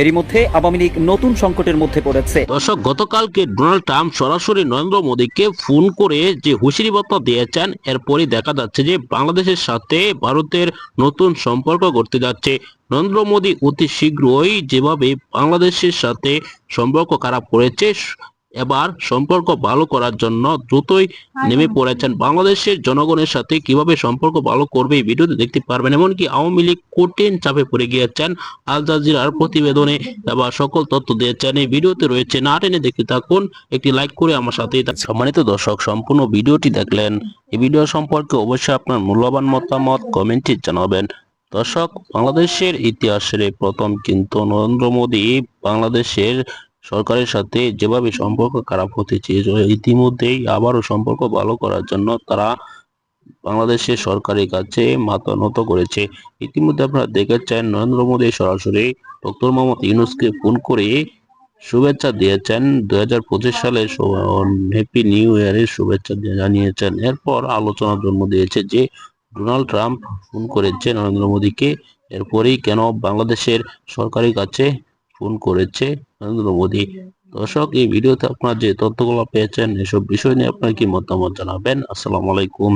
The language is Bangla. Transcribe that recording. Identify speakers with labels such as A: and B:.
A: এরই মধ্যে আওয়ামী লীগ নতুন সংকটের মধ্যে পড়েছে।
B: দর্শক, গতকালকে ডোনাল্ড ট্রাম্প সরাসরি নরেন্দ্র মোদীকে ফোন করে যে হুঁশিয়ারি বার্তা দিয়েছেন, এরপরই দেখা যাচ্ছে যে বাংলাদেশের সাথে ভারতের নতুন সম্পর্ক গড়তে যাচ্ছে। নরেন্দ্র মোদী অতি শীঘ্রই যেভাবে বাংলাদেশের সাথে সম্পর্ক খারাপ করেছে এবার সম্পর্ক ভালো করার জন্য দ্রুতই নেমে পড়েছেন বাংলাদেশের জনগণের সাথে কীভাবে সম্পর্ক ভালো করবে এই ভিডিওতে দেখতে পারবেন। এমনকি আওয়ামী লীগ কঠিন চাপে পড়ে গিয়েছেন আল জাজিরার প্রতিবেদনে এবার সকল তথ্য দিয়েছেন। এই ভিডিওতে রয়েছে না টেনে দেখতে থাকুন একটি লাইক করে আমার সাথেই থাকুন। সম্মানিত দর্শক সম্পূর্ণ ভিডিওটি দেখলেন এই ভিডিও সম্পর্কে অবশ্যই আপনার মূল্যবান মতামত কমেন্টে জানাবেন। দর্শক বাংলাদেশের ইতিহাসের প্রথম কিন্তু নরেন্দ্র মোদী বাংলাদেশের সরকারের সাথে যেভাবে সম্পর্ক খারাপ হতে চেয়েছিল ইতিমধ্যেই আবারও সম্পর্ক ভালো করার জন্য তারা বাংলাদেশের সরকারের কাছে মাথা নত করেছে। ইতিমধ্যে আপনারা দেখেছেন, নরেন্দ্র মোদী সরাসরি ডক্টর মোহাম্মদ ইউনুসকে ফোন করে শুভেচ্ছা দিয়েছেন। দু হাজার পঁচিশ সালে হ্যাপি নিউ ইয়ারের শুভেচ্ছা জানিয়েছেন। এরপর আলোচনার জন্ম দিয়েছে যে ডোনাল্ড ট্রাম্প ফোন করেছে নরেন্দ্র মোদীকে। এরপরেই কেন বাংলাদেশের সরকারের কাছে ফোন করেছে? নরেন্দ্র মোদী, দর্শক, এই ভিডিওতে আপনার যে তথ্যগুলো পেয়েছেন, এসব বিষয় নিয়ে আপনার কি মতামত জানাবেন? আসসালামু আলাইকুম।